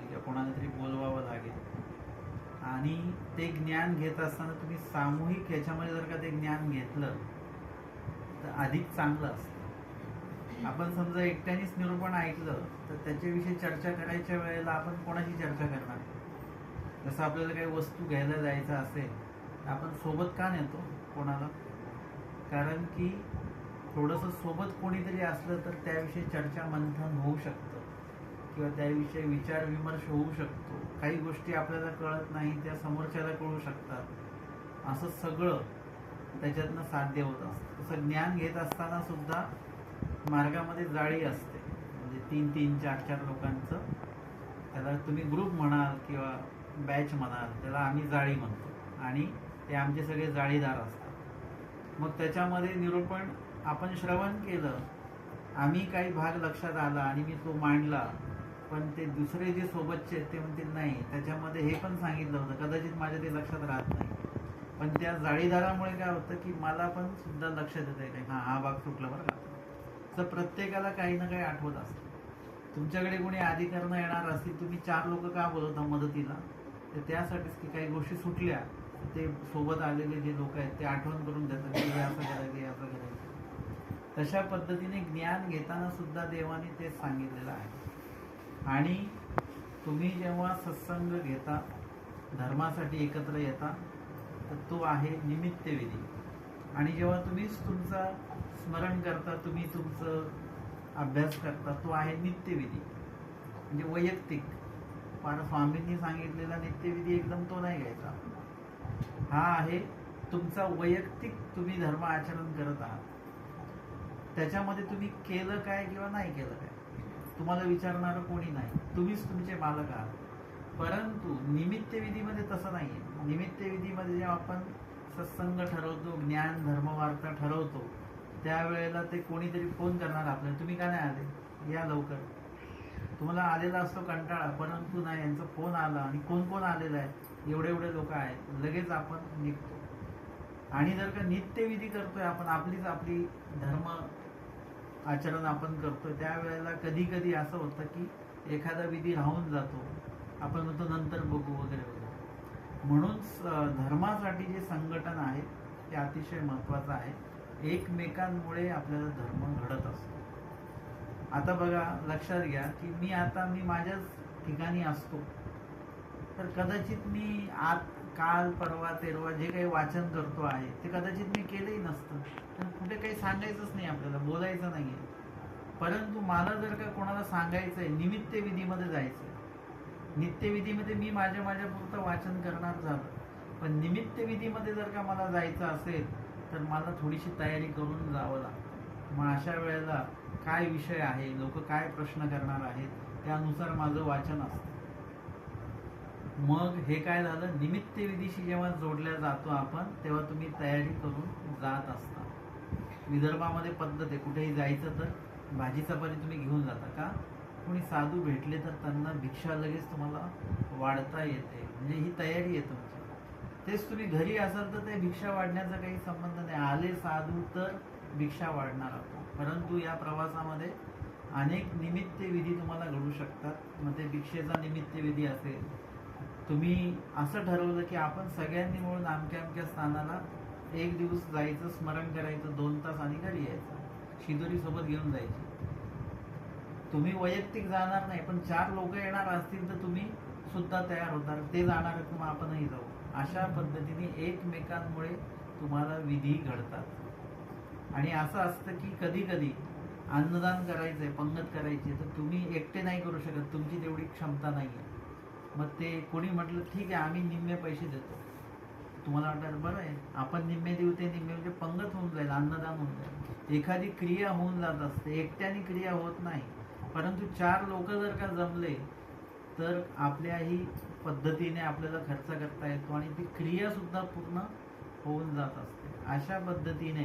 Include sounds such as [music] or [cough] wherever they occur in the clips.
लागेल किंवा कोणाला तरी बोलवावं लागेल. आणि ते ज्ञान घेत असताना तुम्ही सामूहिक ह्याच्यामध्ये जर का ते ज्ञान घेतलं तर अधिक चांगलं असतं. आपण समजा एकट्यानेच निरूपण ऐकलं तर त्याच्याविषयी चर्चा करायच्या वेळेला आपण कोणाशी चर्चा करणार? जसं आपल्याला काही वस्तू घ्यायला जायचं असेल तर आपण सोबत का नेतो कोणाला? कारण की थोडंसं सोबत कोणीतरी असलं तर त्याविषयी चर्चा मंथन होऊ शकतं. किंवा त्याविषयी विचार विमर्श होऊ शकतो. काही गोष्टी आपल्याला कळत नाही त्या समोरच्याला कळू शकतात. असं सगळं त्याच्यातनं साध्य होत असतं. तसं ज्ञान घेत असताना सुद्धा मार्गामध्ये जाळी असते. म्हणजे तीन तीन चार चार लोकांचं त्याला तुम्ही ग्रुप म्हणाल किंवा बॅच म्हणाल त्याला आम्ही जाळी म्हणतो. आणि ते आमचे सगळे जाळीदार असतात. मग त्याच्यामध्ये निरूपण आपण श्रवण केलं आम्ही काही भाग लक्षात आला आणि मी तो मांडला पण ते दुसरे जे सोबतचे आहेत ते म्हणतील नाही त्याच्यामध्ये हे पण सांगितलं होतं. कदाचित माझ्या ते लक्षात राहत नाही. पण त्या जाळीदारामुळे काय होतं की मला पण सुद्धा लक्षात येतं की हां हा भाग सुटला बरं का? तर प्रत्येकाला काही ना काही आठवत असतं. तुमच्याकडे कोणी अधिकरणं येणार असतील तुम्ही चार लोक का बोलवता मदतीला? तर त्यासाठीच की काही गोष्टी सुटल्या ते सोबत आलेले जे लोक आहेत ते आठवण करून देतात की हे असं करायचं हे असं करायचं. तशा पद्धतीने ज्ञान घेताना सुद्धा देवाने ते सांगितलेलं आहे. आणि तुम्ही जेव्हा सत्संग घेता धर्मासाठी एकत्र येता तर तो आहे निमित्त विधी आणि जेव्हा तुम्हीच तुमचा स्मरण करता तुम्ही तुमचं अभ्यास करता तो आहे नित्यविधी म्हणजे वैयक्तिक. पण स्वामींनी सांगितलेला नित्यविधी एकदम तो नाही घ्यायचा. हा आहे तुमचा वैयक्तिक तुम्ही धर्म आचरण करत आहात. त्याच्यामध्ये तुम्ही केलं काय किंवा नाही केलं काय? तुम्हाला विचारणारं कोणी नाही. तुम्हीच तुमचे मालक आहात. परंतु निमित्त विधीमध्ये तसं नाही आहे निमित्त विधीमध्ये जेव्हा आपण सत्संग ठरवतो ज्ञान धर्मवार्ता ठरवतो त्यावेळेला ते कोणीतरी फोन करणार आपल्याला. तुम्ही का नाही आले? या लवकर. तुम्हाला आलेला असतो कंटाळा परंतु नाही यांचा फोन आला आणि कोण कोण आलेला आहे? एवढे एवढे लोक आहेत. लगेच आपण निघतो. आणि जर का नित्यविधी करतोय आपण आपलीच आपली धर्म आचरण आपण करतो त्यावेळेला कधी कधी असं होतं की एखादा विधी राहून जातो. आपण म्हणतो नंतर बघू वगैरे वगैरे म्हणून धर्मासाठी जे संघटन आहे ते अतिशय महत्वाचं आहे. एकमेकांमुळे आपल्याला धर्म घडत असतो. आता बघा लक्षात घ्या की मी आता मी माझ्याच ठिकाणी असतो. तर कदाचित मी आत काल परवा तेरवा जे काही वाचन करतो आहे ते कदाचित मी केलंही नसतं. पण सांगायचंच नाही आपल्याला बोलायचं नाही आहे परंतु मला जर का कोणाला सांगायचं आहे निमित्त विधीमध्ये जायचं आहे नित्यविधीमध्ये मी माझ्या माझ्या पुरतं वाचन करणार झालं. पण निमित्त विधीमध्ये जर का मला जायचं असेल तर मला थोडीशी तयारी करून जावं लागतं. मग अशा वेळेला काय विषय आहे लोक काय प्रश्न करणार आहेत त्यानुसार माझं वाचन असतं. मग हे काय झालं? निमित्त विधीशी जेव्हा जोडल्या जातो आपण तेव्हा तुम्ही तयारी करून जात असता. विदर्भामध्ये पद्धत आहे. कुठेही जायचं तर भाजी चपाती तुम्ही घेऊन जाता का? कोणी साधू भेटले तर त्यांना भिक्षा लगेच तुम्हाला वाढता येते. म्हणजे ही तयारी आहे तुमची. तेच तुम्ही घरी असाल तर ते भिक्षा वाढण्याचा काही संबंध नाही. आले साधू तर भिक्षा वाढणार आपण परंतु या प्रवासामध्ये अनेक निमित्त विधी तुम्हाला घडू शकतात. मग ते भिक्षेचा निमित्त विधी असेल. तुम्ही असं ठरवलं की आपण सगळ्यांनी मिळून आमक्या अमक्या स्थानाला एक दिवस जायचं स्मरण करायचं दोन तास आणि घरी यायचं. शिदोरी सोबत घेऊन जायची. तुम्ही वैयक्तिक जाणार नाही पण चार लोक येणार असतील तर तुम्ही सुद्धा तयार होणार ते जाणार आहेत मग आपणही जाऊ. अशा पद्धतीने एकमेकांमुळे तुम्हाला विधी घडतात. आणि असं असतं की कधी कधी अन्नदान करायचंय पंगत करायची तर तुम्ही एकटे नाही करू शकत. तुमची तेवढी क्षमता नाही आहे मग ते कोणी म्हटलं ठीक आहे आम्ही निम्मे पैसे देतो. तुम्हाला वाटतं बरं आहे. आपण निम्मे देऊ ते निम्मे म्हणजे पंगत होऊन जाईल अन्नदान होऊन जाईल. एखादी क्रिया होऊन जात असते एकट्याने क्रिया होत नाही. परंतु चार लोक जर का जमले तर आपल्याही पद्धतीने आपल्याला खर्च करता येतो आणि ती क्रियासुद्धा पूर्ण होऊन जात असते. अशा पद्धतीने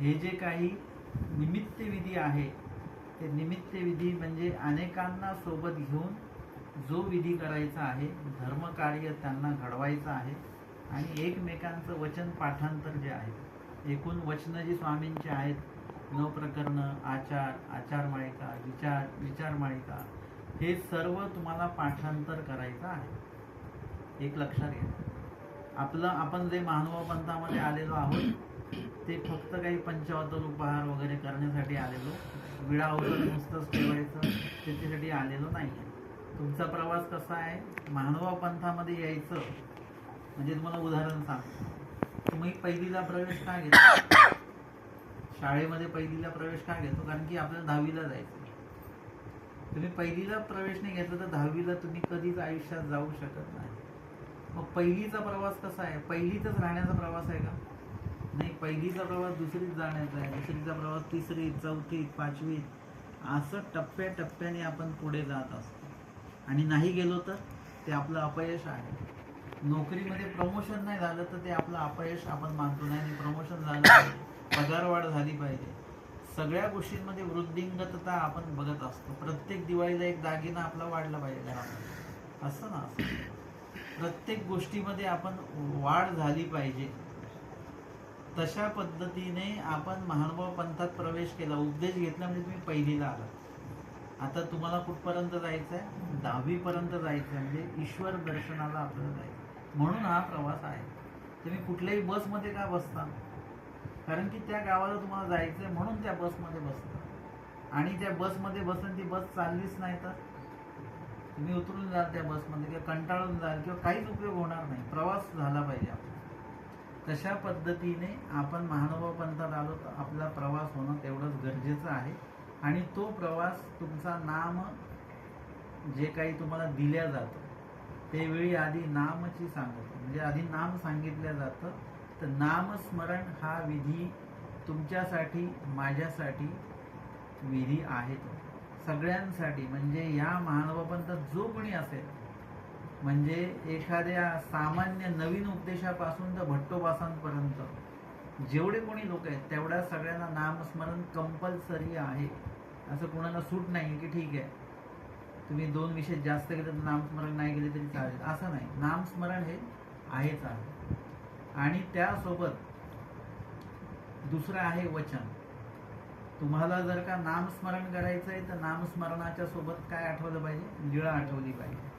हे जे काही निमित्त विधी आहे ते निमित्त विधी म्हणजे अनेकांना सोबत घेऊन जो विधी करायचा आहे धर्मकार्य त्यांना घडवायचं आहे आणि एकमेकांचं वचन पाठांतर जे आहे एकूण वचनं जी स्वामींची आहेत नऊ प्रकरणं आचार आचारमाळिका विचार विचारमाळिका हे सर्व तुम्हाला पाठांतर करायचं आहे. एक लक्षात घ्या. आपलं आपण जे महानुभाव पंथामध्ये आलेलो आहोत ते फक्त काही पंचावतर उपहार वगैरे करण्यासाठी आलेलो विडा वगैरे नुसतंच ठेवायचं त्याच्यासाठी आलेलो नाही तुमचा प्रवास कसा आहे? महानुभाव पंथामध्ये यायचं म्हणजे तुम्हाला उदाहरण सांगतो. तुम्ही पहिलीला प्रवेश का घेतो शाळेमध्ये पहिलीला प्रवेश का घेतो? कारण की आपल्याला दहावीला जायचं तुम्ही पहिलीला प्रवेश नाही घेतला तर दहावीला तुम्ही कधीच आयुष्यात जाऊ शकत नाही. मग पहिलीचा प्रवास कसा आहे? पहिलीतच राहण्याचा प्रवास आहे का? नाही पहिलीचा प्रवास दुसरीत जाण्याचा आहे. दुसरीचा प्रवास तिसरीत चौथीत पाचवीत असं टप्प्याटप्प्याने आपण पुढे जात असतो. आणि नाही गेलो तर ते आपलं अपयश आहे. नोकरीमध्ये प्रमोशन नाही झालं तर ते आपलं अपयश आपण मानतो नाही. आणि प्रमोशन झालं [coughs] पगारवाढ झाली पाहिजे. सगळ्या गोष्टींमध्ये वृद्धिंगतता आपण बघत असतो. प्रत्येक दिवाळीला एक दागिना आपला वाढला पाहिजे घरामध्ये. असं ना? प्रत्येक गोष्टीमध्ये आपण वाढ झाली पाहिजे. तशा पद्धतीने आपण महानुभाव पंथात प्रवेश केला. उपदेश घेतला म्हणजे तुम्ही पहिलीला आला आता तुम्हाला कुठपर्यंत जायचं आहे दहावीपर्यंत जायचं आहे म्हणजे ईश्वर दर्शनाला आपल्याला जायचं म्हणून हा प्रवास आहे. तुम्ही कुठल्याही बसमध्ये का बसता? कारण की त्या गावाला तुम्हाला जायचं आहे म्हणून त्या बसमध्ये बसता. आणि त्या बसमध्ये बसून ती बस चाललीच नाही तर? तुम्ही उतरून जाल त्या बसमध्ये किंवा कंटाळून जाल किंवा काहीच उपयोग होणार नाही. प्रवास झाला पाहिजे आपला. तशा पद्धतीने आपण महानुभाव पंथात आलो तर आपला प्रवास होणं तेवढंच गरजेचं आहे. आणि तो प्रवास तुमचा नाम जे काही तुम्हाला दिल्या जातं त्यावेळी आधी नामची सांगतो. म्हणजे आधी नाम सांगितलं जातं. तर नामस्मरण हा विधी तुमच्यासाठी माझ्यासाठी विधी आहे तो. सगळ्यांसाठी म्हणजे या महानुभावपंथात जो कोणी असेल म्हणजे एखाद्या सामान्य नवीन उपदेशापासून तर भट्टोपासांपर्यंत जेवढे कोणी लोक आहेत तेवढ्या सगळ्यांना नामस्मरण कंपल्सरी आहे. असं कोणाला सूट नाही की ठीक आहे. तुम्ही दोन विषय जास्त केले तर नामस्मरण नाही केले तरी चालेल. असं नाही. नामस्मरण हे आहेच आहे. आणि त्यासोबत दुसरं आहे वचन. तुम्हाला जर का नामस्मरण करायचं आहे तर नामस्मरणाच्या सोबत काय आठवलं पाहिजे? लिळा आठवली पाहिजे.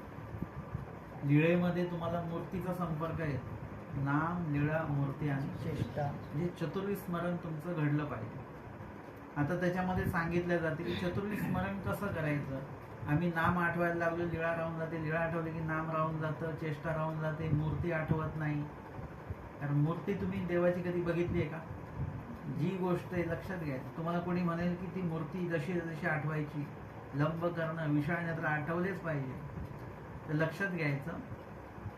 लिळेमध्ये तुम्हाला मूर्तीचा संपर्क आहे नाम निळा मूर्ती आणि चेष्टा म्हणजे चतुर्वी स्मरण तुमचं घडलं पाहिजे. आता त्याच्यामध्ये सांगितलं जाते की चतुर्वी स्मरण कसं करायचं? आम्ही नाम आठवायला लागलो लीळा राहून जाते. लीळा आठवले की नाम राहून जातं चेष्टा राहून जाते मूर्ती आठवत नाही. कारण मूर्ती तुम्ही देवाची कधी बघितली आहे का? जी गोष्ट आहे लक्षात घ्या. तुम्हाला कोणी म्हणेल की ती मूर्ती जशी जशी आठवायची लंब करणं विषाळणं तर आठवलेच पाहिजे. तर लक्षात घ्यायचं.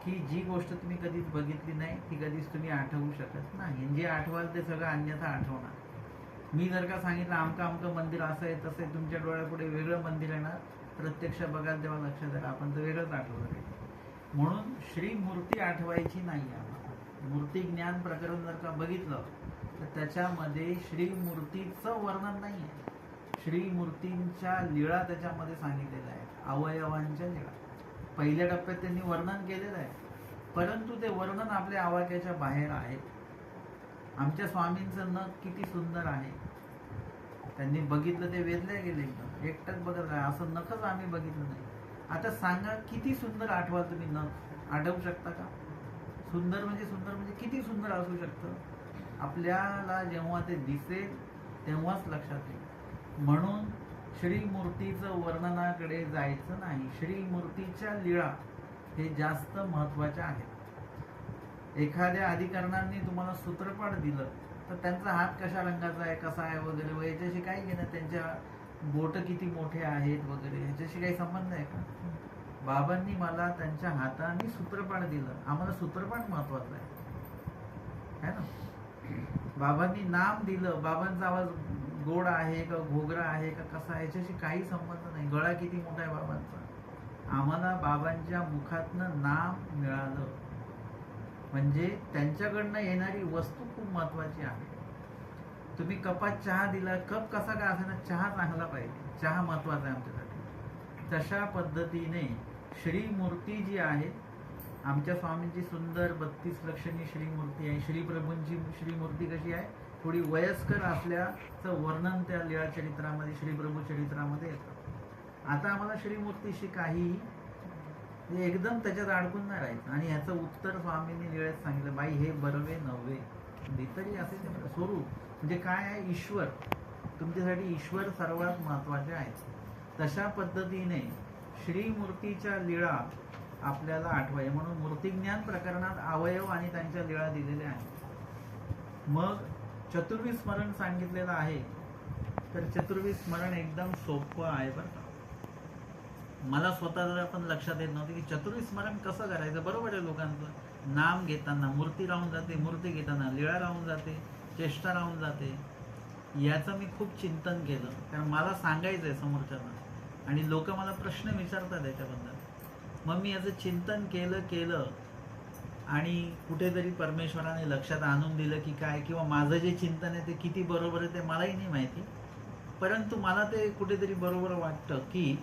की जी गोष्ट तुम्ही कधीच बघितली नाही ती कधीच तुम्ही आठवू शकत नाही. जे आठवाल ते सगळं अन्यथा आठवणार. मी जर का सांगितलं आमकं आमकं मंदिर असं आहे तसं आहे तुमच्या डोळ्यापुढे वेगळं मंदिर येणार प्रत्यक्ष बघाल तेव्हा लक्षात आलं आपण तर वेगळंच आठवलं म्हणून श्री मूर्ती आठवायची नाही आम्हाला. मूर्ती ज्ञान प्रकरण जर का बघितलं तर त्याच्यामध्ये श्री मूर्तीचं वर्णन नाही आहे. श्री मूर्तींच्या लीळा त्याच्यामध्ये सांगितलेल्या आहेत. अवयवांच्या लीळा. पहिल्या टप्प्यात त्यांनी वर्णन केलेलं आहे. परंतु ते वर्णन आपल्या आवाक्याच्या बाहेर आहे. आमच्या स्वामींचं नख किती सुंदर आहे. त्यांनी बघितलं ते वेधल्या गेले एकदम. एकटक बघत राहा. असं नखच आम्ही बघितलं नाही. आता सांगा किती सुंदर आठवा तुम्ही नख आठवू शकता का? सुंदर म्हणजे सुंदर म्हणजे किती सुंदर असू शकतं? आपल्याला जेव्हा ते दिसेल तेव्हाच लक्षात येईल. म्हणून श्रीमूर्तीचं वर्णनाकडे जायचं नाही. श्रीमूर्तीच्या लीळा हे जास्त महत्त्वाच्या आहेत. एखाद्या अधिकरणांनी तुम्हाला सूत्रपाठ दिलं तर त्यांचा हात कशा रंगाचा आहे कसा आहे वगैरे व याच्याशी काही घेणं त्यांच्या बोट किती मोठे आहेत वगैरे ह्याच्याशी काही संबंध आहे का? बाबांनी मला त्यांच्या हाताने सूत्रपाठ दिलं. आम्हाला सूत्रपाठ महत्वाचं आहे. है ना? बाबांनी नाम दिलं बाबांचा आवाज गोड आहे का घोगरा आहे का कसा याच्याशी काही संबंध नाही. गळा किती मोठा आहे बाबांचा. आम्हाला बाबांच्या मुखातनं नाम मिळालं. म्हणजे त्यांच्याकडनं येणारी वस्तू खूप महत्वाची आहे. तुम्ही कपात चहा दिला कप कसा काय असेल चहा चांगला पाहिजे. चहा महत्त्वाचा आहे आमच्यासाठी. तशा पद्धतीने श्रीमूर्ती जी आहे आमच्या स्वामींची सुंदर बत्तीस लक्षणी श्रीमूर्ती आहे. श्रीप्रभूंची श्रीमूर्ती कशी आहे? थोडी वयस्कर असल्याचं वर्णन त्या लीळाचरित्रामध्ये चरित्रामध्ये श्रीप्रभू चरित्रामध्ये येतं. आता आम्हाला श्रीमूर्तीशी काही एकदम त्याच्यात अडकून नाही राहायचं. आणि ह्याचं उत्तर स्वामींनी वेळेत सांगितलं बाई हे बरवे नव्हे. भीतरी असे ते स्वरूप म्हणजे काय आहे ईश्वर? तुमच्यासाठी ईश्वर सर्वात महत्त्वाचे आहे तशा पद्धतीने श्रीमूर्तीच्या लीळा आपल्याला आठवाय. म्हणून मूर्तिज्ञान प्रकरणात अवयव आणि त्यांच्या लीळा दिलेल्या आहेत. मग चतुर्वी स्मरण सांगितलेलं आहे. तर चतुर्वी स्मरण एकदम सोपं आहे बरं का. मला स्वतःला पण लक्षात येत नव्हतं की चतुर्वी स्मरण कसं करायचं? बरोबर आहे लोकांचं. नाम घेताना मूर्ती राहून जाते मूर्ती घेताना लीळा राहून जाते चेष्टा राहून जाते. याचं मी खूप चिंतन केलं. कारण मला सांगायचं आहे समोरच्यांना आणि लोक मला प्रश्न विचारतात याच्याबद्दल. मग मी याचं चिंतन केलं केलं. आणि कुठेतरी परमेश्वराने लक्षात आणून दिलं की काय किंवा माझं जे चिंतन आहे ते किती बरोबर आहे ते मलाही नाही माहिती. परंतु मला ते कुठेतरी बरोबर वाटतं की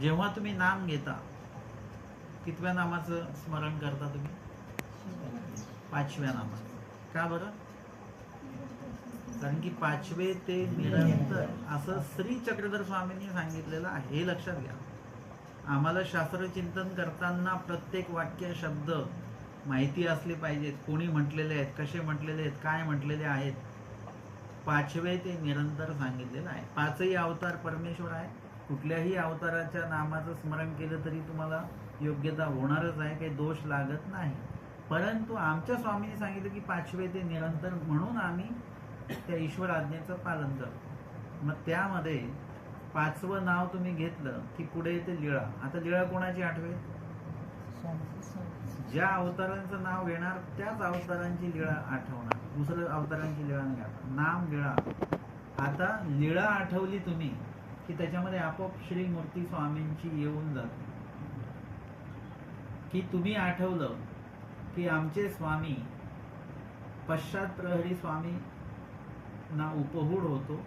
जेव्हा तुम्ही नाम घेता कितव्या नामाचं स्मरण करता तुम्ही? पाचव्या नामाचं. का बरं? कारण की पाचवे ते निरंतर असं श्री चक्रधर स्वामींनी सांगितलेलं आहे. हे लक्षात घ्या. आम्हाला शास्त्र चिंतन करताना प्रत्येक वाक्य शब्द माहिती असली पाहिजेत कोणी म्हटलेले आहेत कसे म्हटलेले आहेत काय म्हटलेले आहेत पाचवे ते निरंतर सांगितलेलं आहे. पाचही अवतार परमेश्वर आहे. कुठल्याही अवताराच्या नामाचं स्मरण केलं तरी तुम्हाला योग्यता होणारच आहे काही दोष लागत नाही. परंतु आमच्या स्वामींनी सांगितलं की पाचवे ते निरंतर म्हणून आम्ही त्या ईश्वर आज्ञेचं पालन करतो. मग त्यामध्ये पाचवं नाव तुम्ही घेतलं की पुढे येते लिळा. आता लिळा कोणाची आठवेल ज्या अवतारांचं नाव घेणार त्याच अवतारांची लिळा आठवणार. दुसऱ्या अवतारांची लिळा नाही आठवणार नाम लिळा. आता लिळा आठवली तुम्ही की त्याच्यामध्ये आपोआप श्री मूर्ती स्वामींची येऊन जाते. की तुम्ही आठवलं की आमचे स्वामी पश्चात प्रहरी स्वामी ना उपहूड होतो.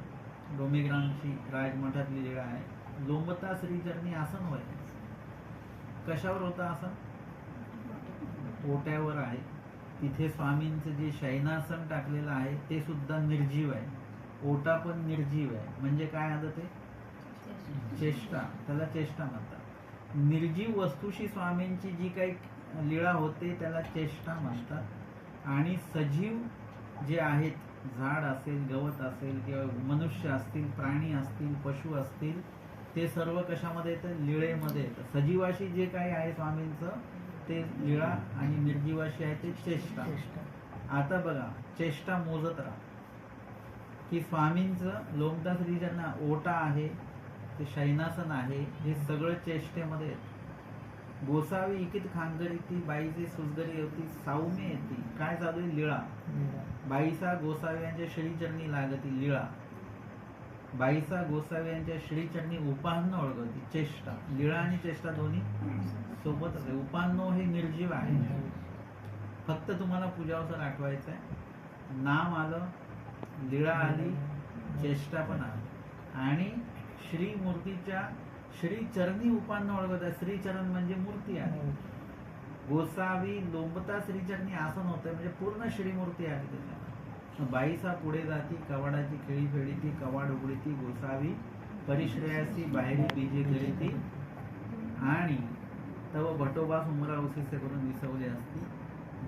डोमेग्रामची राजमठातली लिळा आहे. लोंबता श्रीचरणी आसन व्हायचं कशावर होता आसन? ओट्यावर आहे. तिथे स्वामींचं जे शयनासन टाकलेलं आहे ते सुद्धा निर्जीव आहे. ओटा पण निर्जीव आहे. म्हणजे काय आलं ते? चेष्टा. त्याला चेष्टा म्हणतात. निर्जीव वस्तूशी स्वामींची जी काही लीळा होते त्याला चेष्टा म्हणतात. आणि सजीव जे आहेत झाड असेल गवत असेल किंवा मनुष्य असतील प्राणी असतील पशु असतील ते सर्व कशामध्ये येतं? लीळेमध्ये येतं. सजीवाशी जे काही आहे स्वामींचं ते लीळा आणि निर्जीवाशी आहे ते चेष्टा. आता बघा चेष्टा मोजत राहा. की स्वामींचं लोमदास श्रीच्यांना ओटा आहे ते शयनासन आहे हे सगळं चेष्टेमध्ये येतं. गोसावी इकित खांगरी ती बाईची सुजगरी होती साऊमे येते. काय चालू आहे? लीळा बाईसा गोसावी यांच्या श्रीचरणी लागती लीळा बाईसा गोसावी यांच्या श्रीचरणी उपान्न ओळखती चेष्टा. लिळा आणि चेष्टा दोन्ही सोबतच उपान्नो हे निर्जीव आहे. फक्त तुम्हाला पूजावसर आठवायचं आहे. नाम आलं लीळा आली चेष्टा पण आली. आणि श्री मूर्तीच्या श्री चरणी उपान्न ओळखत आहे श्रीचरण म्हणजे मूर्ती आहे. गोसावी लोंबता श्रीचरणी आसन होतं. म्हणजे पूर्ण श्रीमूर्ती आहे बाईसा पुढे जाती कवाडाची खेळी फेडीती कवाड उघडीती गोसावी परिश्रयाची बाहेरी बीजे गळीती आणि तव भटोबा सुमरा करून विसवले असती.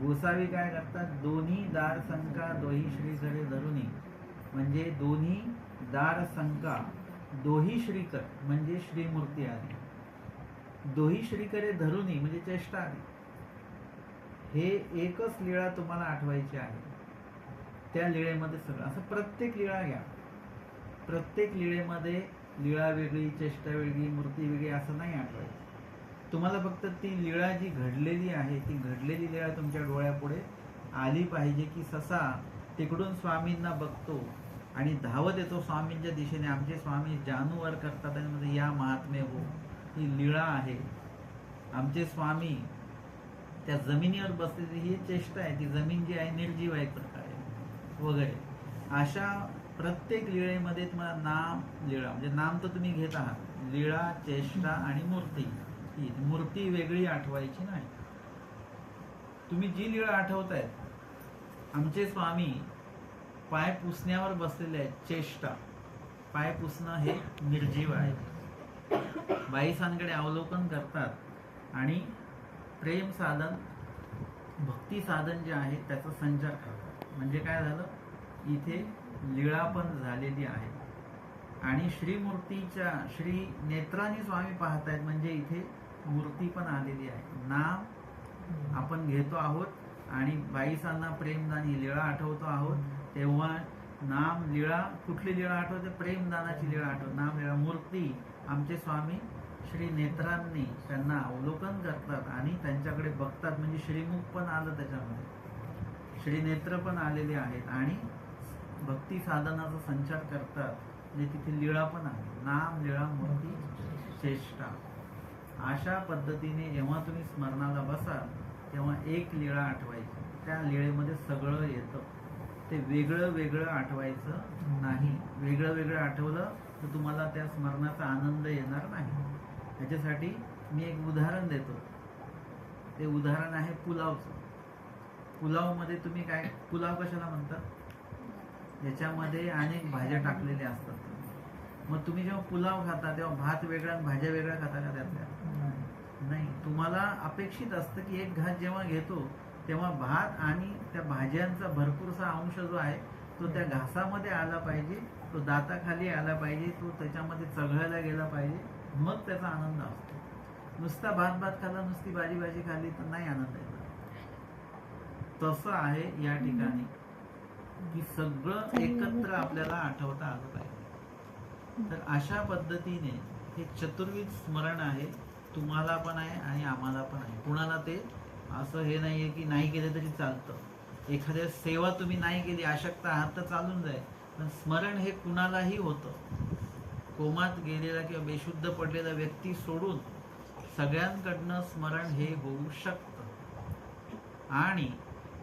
गोसावी काय करतात? दोन्ही दार संका दोही श्रीकडे धरुनी. म्हणजे दोन्ही दार संका दोही श्रीकर म्हणजे श्रीमूर्ती आली. दोही श्रीकरे धरुनी म्हणजे चेष्टा आली. हे एकच लीळा तुम्हाला आठवायची आहे. त्या लीळेमध्ये सगळं. असं प्रत्येक लीळा घ्या. प्रत्येक लीळेमध्ये लीळा वेगळी चेष्टा वेगळी मूर्ती वेगळी असं नाही आठवायचं. तुम्हाला फक्त ती लीळा जी घडलेली आहे ती घडलेली लिळा तुमच्या डोळ्यापुढे आली पाहिजे की ससा तिकडून स्वामींना बघतो आणि धावत येतो स्वामींच्या दिशेने. आमचे स्वामी जानूवर करतात आणि म्हणजे या महात्मे हो ही लीळा आहे. आमचे स्वामी त्या जमिनीवर बसलेली ही चेष्टा आहे. ती जमीन जी आहे निर्जीव आहे. एक वगैरे. अशा प्रत्येक लीळेमध्ये तुम्हाला नाम लिळा म्हणजे नाम तर तुम्ही घेत आहात. लीळा चेष्टा आणि मूर्ती. ही मूर्ती वेगळी आठवायची नाही. तुम्ही जी लिळा आठवतायत आमचे स्वामी पाय पुसण्यावर बसलेले आहेत चेष्टा. पाय पुसणं हे निर्जीव आहे. बाईसांकडे अवलोकन करतात आणि प्रेम साधन भक्ती साधन जे आहे त्याचा संचार करतात. म्हणजे काय झालं? इथे लीळा पण झालेली आहे. आणि श्रीमूर्तीच्या श्री नेत्रानी स्वामी पाहतायत म्हणजे इथे मूर्ती पण आलेली आहे. नाम आपण घेतो आहोत आणि बाईसांना प्रेमदानी लीळा आठवतो आहोत. तेव्हा नाम लीळा कुठली लीळा आठवते? प्रेमदानाची लीळा आठवत. नाम लीळा मूर्ती आमचे स्वामी श्री नेत्रांनी त्यांना अवलोकन करतात आणि त्यांच्याकडे बघतात. म्हणजे श्रीमुख पण आलं त्याच्यामध्ये. श्रीनेत्र पण आलेले आहेत आणि भक्ती साधनाचा संचार करतात. म्हणजे तिथे लीळा पण आहे. नाम लीळा मूर्ती चेष्टा. अशा पद्धतीने जेव्हा तुम्ही स्मरणाला बसाल तेव्हा एक लीळा आठवायची. त्या लीळेमध्ये सगळं येतं. ते वेगळं वेगळं आठवायचं नाही. वेगळं वेगळं आठवलं तर तुम्हाला त्या स्मरणाचा आनंद येणार नाही. त्याच्यासाठी मी एक उदाहरण देतो. ते उदाहरण आहे पुलावचं. पुलावमध्ये तुम्ही काय पुलाव कशाला म्हणतात याच्यामध्ये अनेक भाज्या टाकलेल्या असतात. मग तुम्ही जेव्हा पुलाव खाता तेव्हा भात वेगळा आणि भाज्या वेगळ्या खाता का त्यातल्या? नाही. तुम्हाला अपेक्षित असतं की एक घास जेव्हा घेतो तेव्हा भात आणि त्या भाज्यांचा भरपूरसा अंश जो आहे तो त्या घासामध्ये आला पाहिजे तो दाताखाली आला पाहिजे तो त्याच्यामध्ये चघळायला गेला पाहिजे मग त्याचा आनंद असतो. नुसता भात भात खाल्ला नुसती भाजी भाजी खाल्ली तर नाही आनंद येणार तसं आहे या ठिकाणी की सगळं एकत्र आपल्याला आठवता आलं पाहिजे. तर अशा पद्धतीने हे चतुर्विध स्मरण आहे तुम्हाला पण आहे आणि आम्हाला पण आहे. कुणाला ते असं हे नाहीये की नाही केलं तरी चालतं. एखाद्या सेवा तुम्ही नाही केली आशक्त आहात तर चालून जाईल. पण स्मरण हे कुणालाही होतं. कोमात गेलेला किंवा बेशुद्ध पडलेला व्यक्ती सोडून सगळ्यांकडनं स्मरण हे होऊ शकतं. आणि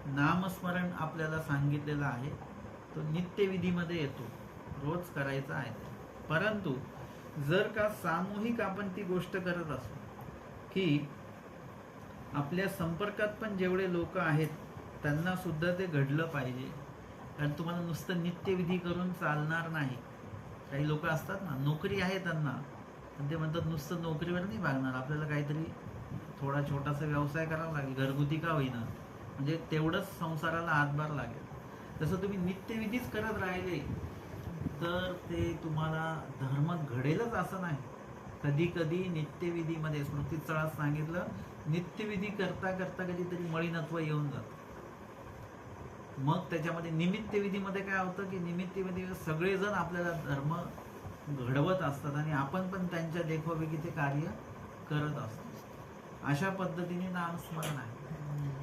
नामस्मरण आपल्याला सांगितलेलं आहे. तो नित्यविधीमध्ये येतो. रोज करायचा आहे परंतु जर का सामूहिक आपण ती गोष्ट करत असू की आपल्या संपर्कात पण जेवढे लोक आहेत त्यांना सुद्धा ते घडलं पाहिजे. कारण तुम्हाला नुसतं नित्यविधी करून चालणार नाही. काही लोक असतात ना नोकरी आहे त्यांना. पण ते म्हणतात नुसतं नोकरीवर नाही भागणार. आपल्याला काहीतरी थोडा छोटासा व्यवसाय करावा लागेल. घरगुती का होईना? म्हणजे तेवढंच संसाराला हातभार लागेल. जसं तुम्ही नित्यविधीच करत राहिले तर ते तुम्हाला धर्म घडेलच असं नाही. कधी कधी नित्यविधीमध्ये स्मृती चळात सांगितलं नित्यविधी करता करता कधीतरी मळीनत्व येऊन जातं. मग त्याच्यामध्ये निमित्तविधीमध्ये काय होतं की निमित्तविधी सगळेजण आपल्याला धर्म घडवत असतात आणि आपण पण त्यांच्या देखोबेकी ते कार्य करत असतो. अशा पद्धतीने नामस्मरण आहे.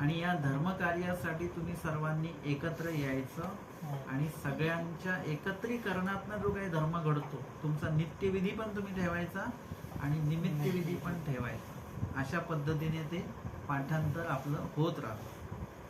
आणि या धर्म कार्यासाठी तुम्ही सर्वांनी एकत्र यायचं आणि सगळ्यांच्या एकत्रीकरणातनं जो काही धर्म घडतो तुमचा नित्यविधी पण तुम्ही ठेवायचा आणि निमित्त विधी पण ठेवायचा. अशा पद्धतीने ते पाठांतर आपलं होत राहतं.